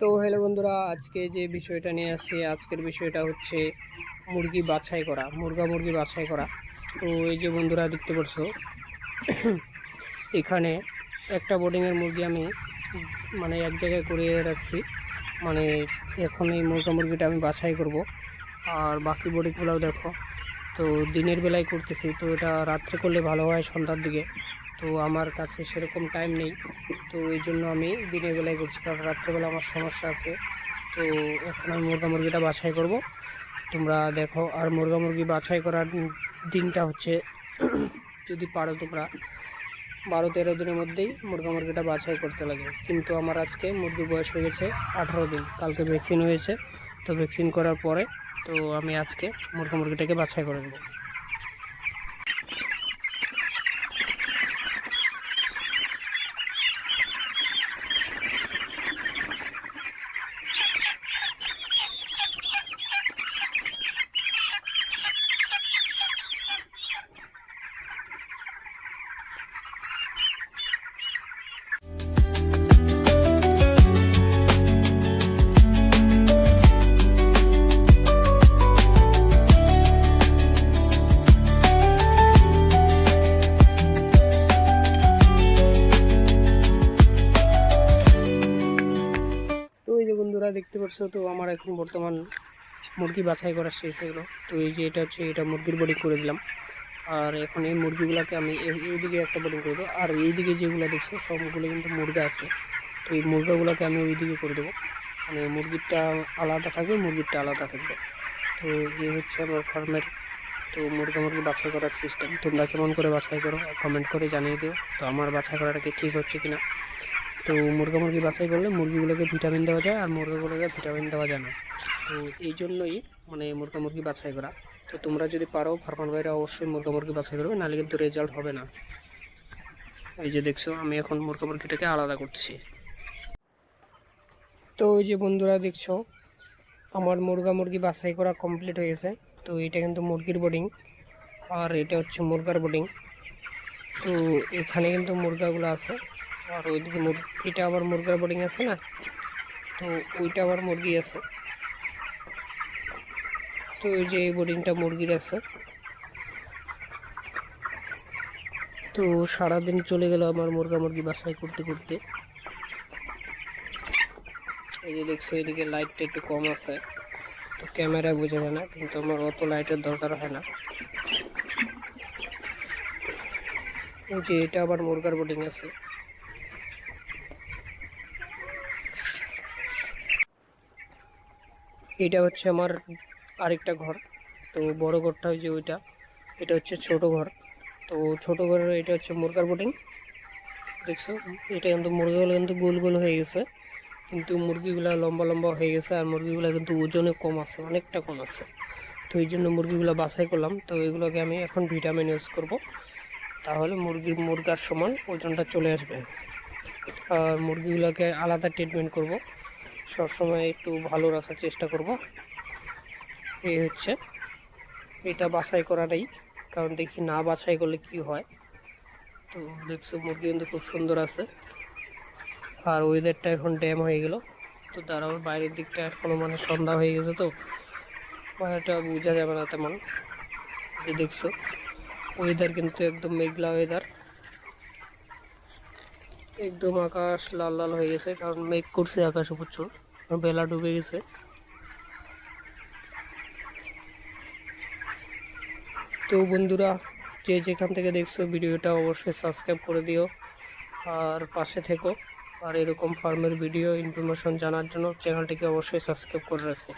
তো হ্যালো বন্ধুরা, আজকে যে বিষয়টা নিয়ে আসছি, আজকের বিষয়টা হচ্ছে মুরগি বাছাই করা, মুরগা মুরগি বাছাই করা। তো এই যে বন্ধুরা দেখতে পাচ্ছ এখানে একটা বোর্ডিংয়ের মুরগি আমি মানে এক জায়গায় করে রাখছি। মানে এখন এই মুরগা মুরগিটা আমি বাছাই করব। আর বাকি বোর্ডিংগুলোও দেখো। তো দিনের বেলায় করতেছি, তো এটা রাত্রে করলে ভালো হয় সন্ধ্যার দিকে। তো আমার কাছে সেরকম টাইম নেই। তো এই জন্য আমি দিনের বেলায় করছি কারণ রাত্রেবেলা আমার সমস্যা আছে। তো এখন আমি মুরগা মুরগিটা বাছাই করব। তোমরা দেখো, আর মুরগা মুরগি বাছাই করার দিনটা হচ্ছে, যদি পারো তোমরা। বারো তেরো দিনের মধ্যেই মুরগা মুরগিটা বাছাই করতে লাগে। কিন্তু আমার আজকে মুরগির বয়স হয়ে গেছে আঠারো দিন। কালকে ভ্যাকসিন হয়েছে। তো ভ্যাকসিন করার পরে তো আমি আজকে মুরগা মুরগিটাকে বাছাই করে দেবো বন্ধুরা দেখতে পাচ্ছ তো আমার এখন বর্তমান মুরগি বাছাই করা শেষ গেলো তো এই যে এটা হচ্ছে, এটা মুরগির বডি করে দিলাম। আর এখন এই মুরগিগুলোকে আমি এই- এইদিকে একটা বোর্ডিং করে দেবো আর এইদিকে যেগুলো দেখছ, সবগুলো কিন্তু মুরগা আছে। তো এই মুরগাগুলোকে আমি ওইদিকে করে দেবো। মানে মুরগিরটা আলাদা থাকবে মুরগিরটা আলাদা থাকবে। তো এই হচ্ছে আমার ফার্মের, তো মুরগা মুরগি বাছাই করার সিস্টেম তোমরা কেমন করে বাছাই করো কমেন্ট করে জানিয়ে দিও। তো আমার বাছাই করাটা কি ঠিক হচ্ছে কিনা? তো মুরগা মুরগি বাছাই করলে মুরগিগুলোকে ভিটামিন দেওয়া যায় আর মুরগাগুলোকে ভিটামিন দেওয়া যায় না। তো এই জন্যই মানে মুরগা মুরগি বাছাই করা। তো তোমরা যদি পারো, ফার্মার ভাইরা অবশ্যই মুরগা মুরগি বাছাই করবে, নাহলে কিন্তু রেজাল্ট হবে না। এই যে দেখছ, আমি এখন মুরগা মুরগিটাকে আলাদা করতেছি তো ওই যে বন্ধুরা দেখছ, আমার মুরগা মুরগি বাছাই করা কমপ্লিট হয়ে গেছে। তো এটা কিন্তু মুরগির বোর্ডিং আর এটা হচ্ছে মুরগার বোর্ডিং তো এখানে কিন্তু মুরগাগুলো আছে। আর ওইদিকে এটা আবার মুরগার বোর্ডিং আছে না? তো ওইটা আবার মুরগি আছে। তো ওই যে এই বোর্ডিংটা মুরগির আছে। তো সারাদিন চলে গেল আমার মুরগা মুরগি বাছাই করতে করতে। এই যে দেখছ, এদিকে লাইটটা একটু কম আছে। তো ক্যামেরা বোঝা যায় না, কিন্তু আমার অত লাইটের দরকার হয় না। ওই যে এটা আবার মুরগার বোর্ডিং আছে। এটা হচ্ছে আমার আরেকটা ঘর। তো বড় ঘরটা ওই যে ওইটা। এটা হচ্ছে ছোট ঘর। তো ছোট ঘরের এটা হচ্ছে মুরগার বোটিং দেখছ? এটা কিন্তু মুরগিগুলো কিন্তু গোল গোল হয়ে গেছে। কিন্তু মুরগিগুলো লম্বা লম্বা হয়ে গেছে আর মুরগিগুলো কিন্তু ওজনে কম আছে, অনেকটা কম আছে। তো এই জন্য মুরগিগুলো বাছাই করলাম। তো এগুলোকে আমি এখন ভিটামিন ইউজ করব। তাহলে মুরগির মুরগার সমান ওজনটা চলে আসবে। আর মুরগিগুলোকে আলাদা ট্রিটমেন্ট করব। সবসময় একটু ভালো রাখার চেষ্টা করব। এই হচ্ছে। এটা বাছাই করা নেই, কারণ দেখি না বাছাই করলে কি হয়। তো দেখছ মুরগি কিন্তু খুব সুন্দর আছে। আর ওয়েদারটা এখন ড্যাম হয়ে গেল। তো দাঁড়াও, বাইরের দিকটা এখনও মানে সন্ধ্যা হয়ে গেছে তো। বাইরেটা বোঝা যাবে না তেমন। যে দেখছ ওয়েদার কিন্তু একদম মেঘলা ওয়েদার একদম আকাশ লাল লাল হয়ে গেছে, কারণ মেঘ করছে আকাশে প্রচুর বেলা ডুবে গেছে। তো বন্ধুরা, যে যেখান থেকে দেখছ ভিডিওটা অবশ্যই সাবস্ক্রাইব করে দিও, আর পাশে থেকো। আর এরকম ফার্মের ভিডিও ইনফরমেশন জানার জন্য চ্যানেলটিকে অবশ্যই সাবস্ক্রাইব করে রাখো।